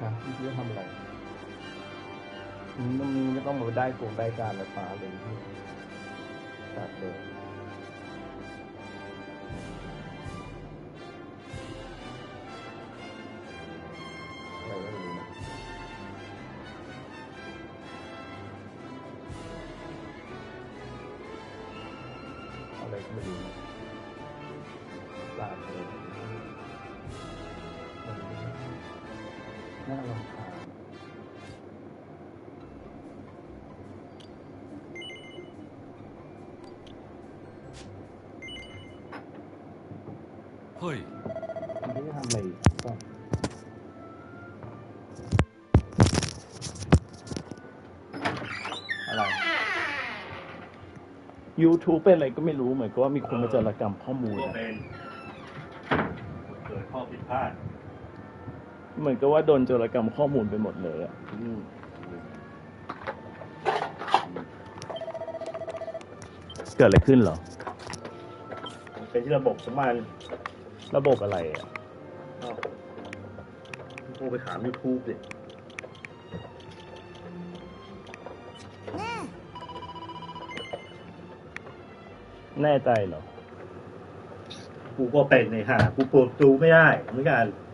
ครับพี่จะทำอะไรมตรงนี้ไม่ต้องมาได้โกงได้การอะไรป่าเลยพี่ตัดเลยอะไรก็ไม่รู้นะอะไร ก็ไม่รู้นะตัดเลยน่ารำคาญเฮ้ยมันไม่ได้ทำอะไรอีกก็อะไร YouTube เป็นอะไรก็ไม่รู้เหมือนกับว่ามีคนมาจารกรรมข้อมูลตัวอะ เป็น เกิดข้อผิดพลาด เหมือนกับว่าโดนจารกรรมข้อมูลไปหมดเลยอะอืมเกิดอะไรขึ้นเหรอมันเป็นที่ระบบของมันระบบอะไรอะเอ้าโทรไปถามยูทูบดิแน่ใจเหรอ กูก็เป็นในห่ากูเปิดดูไม่ได้เหมือนกันอ